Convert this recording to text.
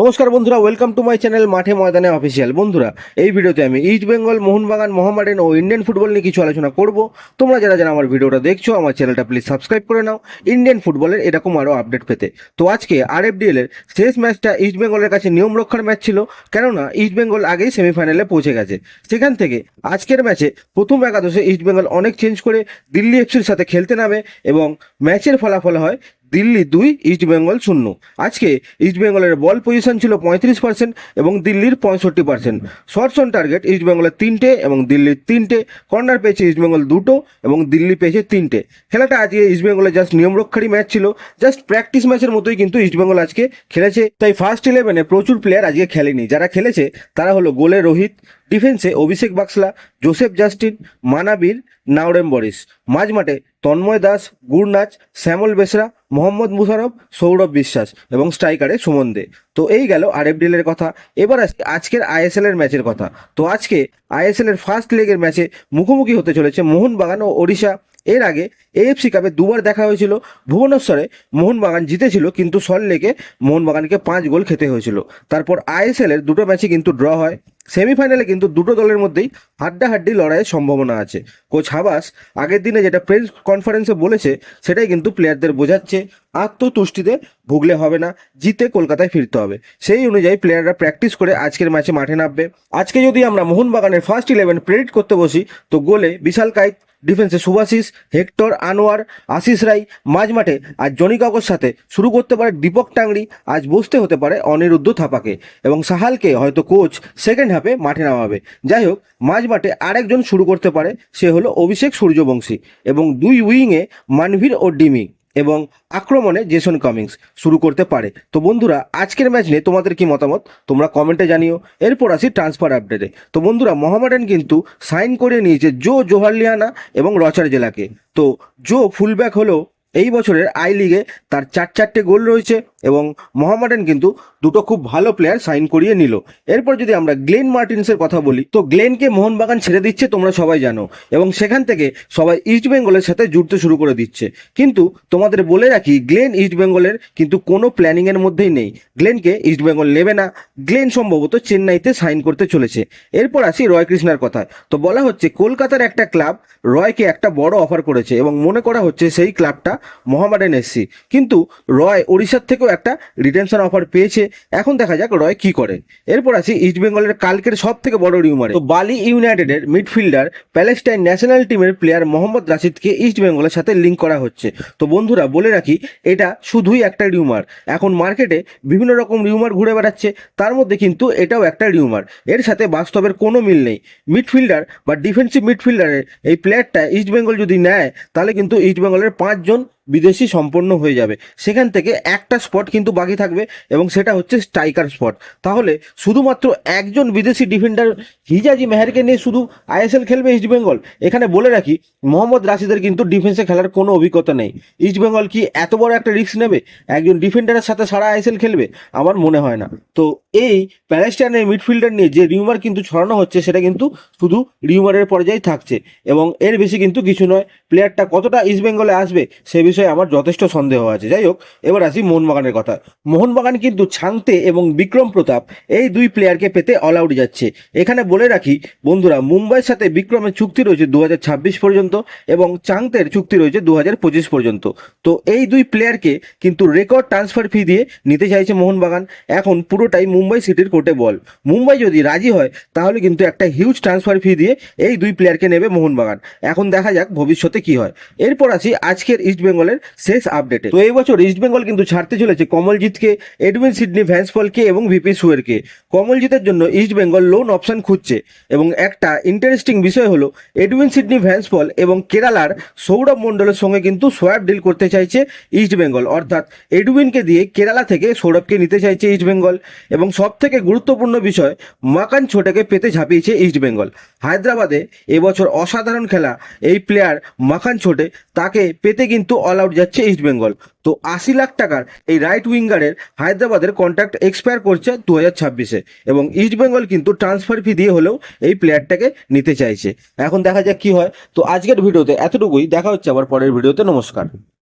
নমস্কার বন্ধুরা welcome to my channel মাঠে ময়দানে অফিসিয়াল বন্ধুরা, এই ভিডিওতে আমি ইস্ট বেঙ্গল মোহনবাগান মোহামেডান ও ইন্ডিয়ান ফুটবল নিয়ে কিছু আলোচনা করব। তোমরা যারা যারা আমার ভিডিওটা দেখছ, আমার চ্যানেলটা প্লিজ সাবস্ক্রাইব করে নাও। ইন্ডিয়ান ফুটবলের এরকম আরও আপডেট পেতে। তো আজকে আরএফডিএল এর শেষ ম্যাচটা ইস্ট বেঙ্গলের কাছে নিয়ম রক্ষার ম্যাচ ছিল, কেননা ইস্ট বেঙ্গল আগেই সেমিফাইনালে পৌঁছে গেছে। সেখান থেকে আজকের ম্যাচে প্রথম একাদশে ইস্ট বেঙ্গল অনেক চেঞ্জ করে, দিল্লি এফসির সাথে খেলতে নামে এবং ম্যাচের ফলাফল হয় দিল্লি দুই ইস্ট বেঙ্গল শূন্য। আজকে ইস্ট বেঙ্গলের বল পজিশন ছিল পঁয়ত্রিশ পার্সেন্ট এবং দিল্লির পঁয়ষট্টি percent shots on target East বেঙ্গলের তিনটে এবং দিল্লির তিনটে। কর্নার পেয়েছে ইস্ট বেঙ্গল দুটো এবং দিল্লি পেয়েছে তিনটে। খেলাটা আজকে ইস্ট বেঙ্গলের জাস্ট নিয়ম রক্ষারই ম্যাচ ছিল। জাস্ট প্র্যাকটিস ম্যাচের মতোই কিন্তু ইস্ট বেঙ্গল আজকে খেলেছে। তাই ফার্স্ট ইলেভেনে প্রচুর প্লেয়ার আজকে খেলেনি। যারা খেলেছে তারা হলো গোলে রোহিত ডিফেন্সে Abhishek বাক্সলা, Joseph Justin, Manvir, Naorem Boris. মাঝমাঠে তন্ময় দাস, গুরনাচ, শ্যামল বেসরা, মোহাম্মদ মুশারফ, সৌরভ বিশ্বাস এবং স্ট্রাইকারে সুমন দে। তো এই গেল আরএফডিএল এর কথা। এবার আসি আজকের আইএসএল এর ম্যাচের কথা। তো আজকে আইএসএল এর ফার্স্ট লেগের ম্যাচে মুখোমুখি হতে চলেছে মোহনবাগান ও ওড়িশা। এর আগে এএফসি কাপে দুবার দেখা হয়েছিল। ভুবনেশ্বরে মোহনবাগান জিতেছিল, কিন্তু সল্টলেকে মোহনবাগানকে পাঁচ গোল খেতে হয়েছিল। তারপর আইএসএল এর দুটো ম্যাচই কিন্তু ড্র হয়। সেমিফাইনালে কিন্তু দুটো দলের মধ্যেই হাড্ডাহাড্ডি লড়াইয়ের সম্ভাবনা আছে। কোচ হাবাস আগের দিনে যেটা প্রেস কনফারেন্সে বলেছে, সেটাই কিন্তু প্লেয়ারদের বোঝাচ্ছে। আত্মতুষ্টিতে ভুগলে হবে না, জিতে কলকাতায় ফিরতে হবে। সেই অনুযায়ী প্লেয়াররা প্র্যাকটিস করে আজকের ম্যাচে মাঠে নামবে। আজকে যদি আমরা মোহনবাগানের ফার্স্ট ইলেভেন প্রেডিক্ট করতে বসি, তো গোলে বিশাল কাইত ডিফেন্সে সুভাশিস, হেক্টর, আনোয়ার, আশিস রাই মাঝ মাঠে আজ জনি কাকর সাথে শুরু করতে পারে দীপক টাংরি আজ বসতে হতে পারে অনিরুদ্ধ থাপাকে। এবং সাহালকে হয়তো কোচ সেকেন্ড হাফে মাঠে নামাবে? যাই হোক মাঝ মাঠে আরেকজন শুরু করতে পারে, সে হলো অভিষেক সূর্যবংশী এবং দুই উইংয়ে মানভীর ও ডিমি এবং আক্রমণে জেসন কামিংস শুরু করতে পারে। তো বন্ধুরা, আজকের ম্যাচ নিয়ে তোমাদের কি মতামত? তোমরা কমেন্টে জানিও। এরপর আসি ট্রান্সফার আপডেটে। তো বন্ধুরা, মোহামেডান কিন্তু সাইন করে নিয়েছে জো জোহারলিয়ানা এবং রচার জেলাকে। তো জো ফুলব্যাক হলো এই বছরের আই লিগে তার চার চারটে গোল রয়েছে। এবং মোহামেডান কিন্তু দুটো খুব ভালো প্লেয়ার সাইন করিয়ে নিল। এরপর যদি আমরা গ্লেন মার্টিন্সের কথা বলি, তো গ্লেনকে মোহনবাগান ছেড়ে দিচ্ছে, তোমরা সবাই জানো। এবং সেখান থেকে সবাই ইস্ট বেঙ্গলের সাথে জুড়তে শুরু করে দিচ্ছে। কিন্তু তোমাদের বলে রাখি, গ্লেন ইস্ট বেঙ্গলের কিন্তু কোনো প্ল্যানিংয়ের মধ্যেই নেই। গ্লেনকে ইস্ট বেঙ্গল নেবে না। গ্লেন সম্ভবত চেন্নাইতে সাইন করতে চলেছে। এরপর আসি রয় কৃষ্ণার কথায়। তো বলা হচ্ছে, কলকাতার একটা ক্লাব রয়কে একটা বড় অফার করেছে এবং মনে করা হচ্ছে সেই ক্লাবটা মোহামেডান এসসি কিন্তু রয় ওড়িশার থেকেও একটা রিটেনশন অফার পেয়েছে। এখন দেখা যাক রয় কি করে। এরপর আসি ইস্ট বেঙ্গলের কালকের সব থেকে বড় রিউমার তো বালি ইউনাইটেডের মিডফিল্ডার প্যালেস্টাইন ন্যাশনাল টিমের প্লেয়ার মোহাম্মদ রাশিদকে ইস্ট বেঙ্গলের সাথে লিঙ্ক করা হচ্ছে। তো বন্ধুরা, বলে রাখি, এটা শুধুই একটা রিউমার এখন মার্কেটে বিভিন্ন রকম রিউমার ঘুরে বেড়াচ্ছে। তার মধ্যে কিন্তু এটাও একটা রিউমার এর সাথে বাস্তবের কোনো মিল নেই। মিডফিল্ডার বা ডিফেন্সিভ মিডফিল্ডারের এই প্লেয়ারটা ইস্ট বেঙ্গল যদি নেয়, তাহলে কিন্তু ইস্ট বেঙ্গলের পাঁচজন বিদেশি সম্পন্ন হয়ে যাবে। সেখান থেকে একটা স্পট কিন্তু বাকি থাকবে এবং সেটা হচ্ছে স্ট্রাইকার স্পট তাহলে শুধুমাত্র একজন বিদেশি ডিফেন্ডার হিজাজি মেহেরকে নিয়ে শুধু আইএসএল খেলবে ইস্ট বেঙ্গল এখানে বলে রাখি, মোহাম্মদ রাশিদের কিন্তু ডিফেন্সে খেলার কোনো অভিজ্ঞতা নেই। ইস্ট বেঙ্গল কি এত বড় একটা রিস্ক নেবে? একজন ডিফেন্ডারের সাথে সারা আইএসএল খেলবে? আমার মনে হয় না। তো এই প্যালেস্টাইনের মিডফিল্ডার নিয়ে যে রিউমার কিন্তু ছড়ানো হচ্ছে, সেটা কিন্তু শুধু রিউমারের পর্যায়ে থাকছে। এবং এর বেশি কিন্তু কিছু নয়। প্লেয়ারটা কতটা ইস্ট বেঙ্গলে আসবে, সে বিষয়ে আমার যথেষ্ট সন্দেহ আছে। যাই হোক, এবার আসি মোহনবাগানের কথা। মোহনবাগান কিন্তু ছাংতে এবং বিক্রম প্রতাপ এই দুই প্লেয়ারকে পেতে অল আউট যাচ্ছে। এখানে বলে রাখি, বন্ধুরা, মুম্বাইয়ের সাথে বিক্রমের চুক্তি রয়েছে দুহাজার ছাব্বিশ পর্যন্ত এবং চাংতের চুক্তি রয়েছে দুহাজার পঁচিশ পর্যন্ত। তো এই দুই প্লেয়ারকে কিন্তু রেকর্ড ট্রান্সফার ফি দিয়ে নিতে চাইছে মোহনবাগান। এখন পুরোটাই মুম্বাই সিটির কোর্টে বল। মুম্বাই যদি রাজি হয়, তাহলে কিন্তু একটা হিউজ ট্রান্সফার ফি দিয়ে এই দুই প্লেয়ারকে নেবে মোহনবাগান। এখন দেখা যাক ভবিষ্যতে কি হয়। এরপর আসি আজকের ইস্ট বেঙ্গলের শেষ আপডেটে। তো এই বছর ইস্ট বেঙ্গল কিন্তু ছাড়তে চলেছে কমলজিৎকে এডউইন সিডনি ভ্যান্সপলকে এবং ভিপি সুয়েরকে কমলজিতের জন্য ইস্ট বেঙ্গল লোন অপশন খুঁজছে এবং একটা ইন্টারেস্টিং বিষয় হলো এডউইন সিডনি ভ্যান্সপল এবং কেরালার সৌরভ মণ্ডলের সঙ্গে কিন্তু সোয়াব ডিল করতে চাইছে ইস্ট বেঙ্গল অর্থাৎ এডউইনকে দিয়ে কেরালা থেকে সৌরভকে নিতে চাইছে ইস্ট বেঙ্গল এবং সব থেকে গুরুত্বপূর্ণ বিষয়, মাকান ছোটাকে পেতে ঝাঁপিয়েছে ইস্ট বেঙ্গল হায়দ্রাবাদে এবছর অসাধারণ খেলা এই প্লেয়ার মাখান ছোটে, তাকে পেতে কিন্তু অল আউট যাচ্ছে ইস্ট বেঙ্গল তো আশি লাখ টাকার এই রাইট উইঙ্গারের হায়দ্রাবাদের কন্ট্রাক্ট এক্সপায়ার করছে দু হাজার ছাব্বিশে এবং ইস্ট বেঙ্গল কিন্তু ট্রান্সফার ফি দিয়ে হলেও এই প্লেয়ারটাকে নিতে চাইছে। এখন দেখা যাক কি হয়। তো আজকের ভিডিওতে এতটুকুই। দেখা হচ্ছে আবার পরের ভিডিওতে। নমস্কার।